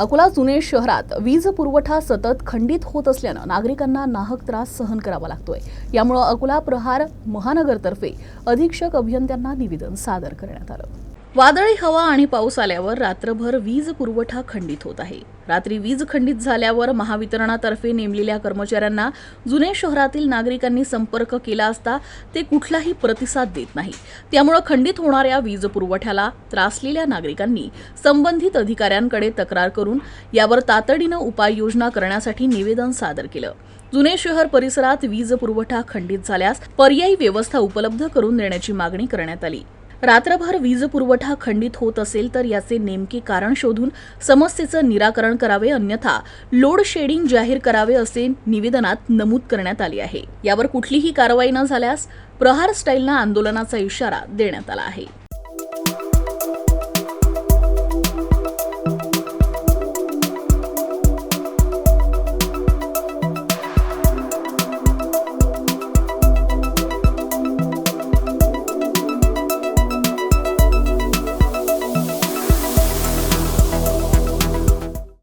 अकोला जुने शहरात वीज पुरवठा सतत खंडित होत असल्यानं नागरिकांना नाहक त्रास सहन करावा लागतोय. यामुळं अकोला प्रहार महानगरतर्फे अधीक्षक अभियंत्यांना निवेदन सादर करण्यात आलं. वादळी हवा आणि पाऊस आल्यावर रात्रभर वीज पुरवठा खंडित होत आहे. रात्री वीज खंडित झाल्यावर महावितरणातर्फे नेमलेल्या कर्मचाऱ्यांना जुने शहरातील नागरिकांनी संपर्क केला असता ते कुठलाही प्रतिसाद देत नाही. त्यामुळे खंडित होणाऱ्या वीज पुरवठ्याला त्रासलेल्या नागरिकांनी संबंधित अधिकाऱ्यांकडे तक्रार करून यावर तातडीनं उपाययोजना करण्यासाठी निवेदन सादर केलं. जुने शहर परिसरात वीज पुरवठा खंडित झाल्यास पर्यायी व्यवस्था उपलब्ध करून देण्याची मागणी करण्यात आली. रात्रभर वीज पुरवठा खंडित होत असेल तर याचे नेमके कारण शोधून समस्येचं निराकरण करावे अन्यथा लोड शेडिंग जाहीर करावे असे निवेदनात नमूद करण्यात आले आहे. यावर कुठलीही कारवाई न झाल्यास प्रहार स्टाईलनं आंदोलनाचा इशारा देण्यात आला आहे.